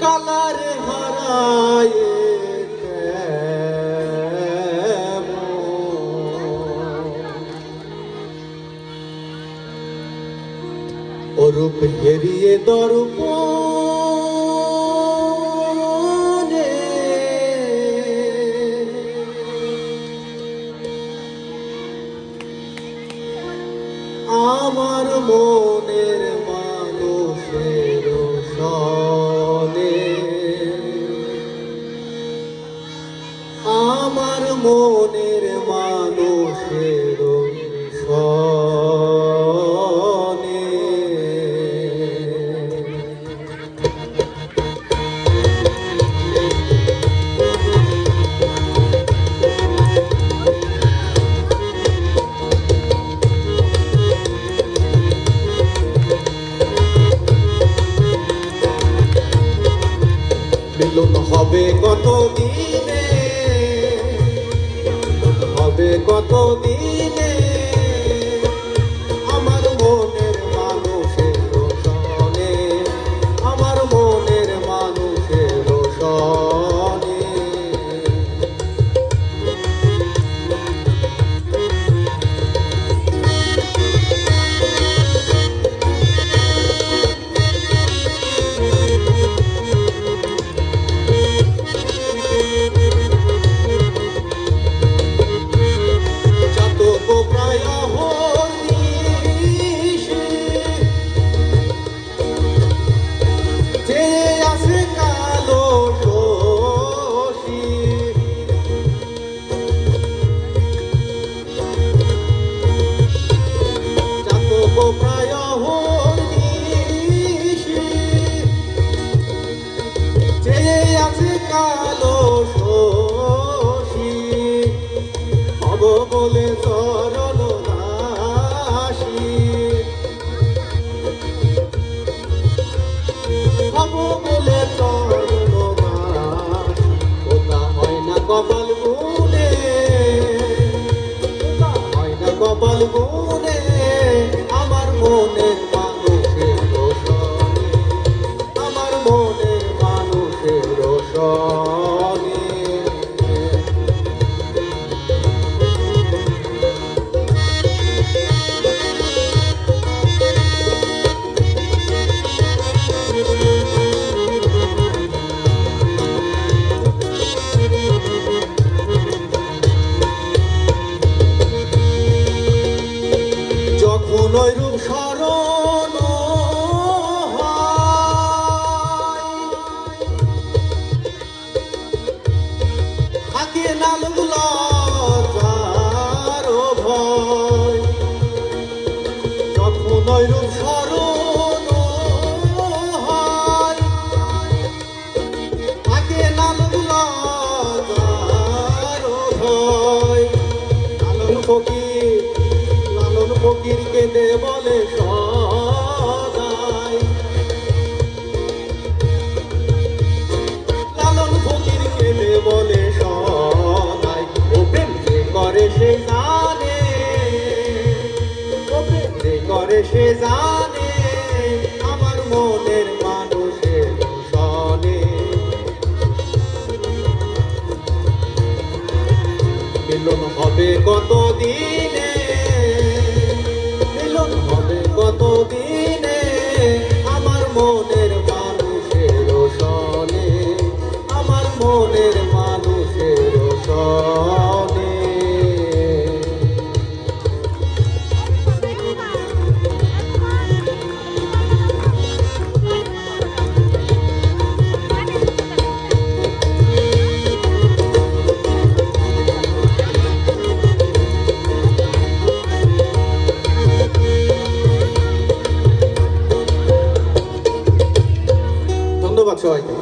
Colour হারায় অরূপ হেরিয়ে দর্প আমার মনের আমার মনের মানুষের মিলন হবে কত দিনে বলে চরণ দাসী। হব বলে চরণ দাসী। ওটা হয় না কপাল গুনে হয় না কপাল গুনে লালন ফকির কেঁদে বলে লালন ফকির কেঁদে বলে, সদাই। ও প্রেম যে করে সে জানে, ও প্রেম যে করে সে জানে, আমার মনের মানুষের সনে মিলন হবে কত Yeah. 拍手い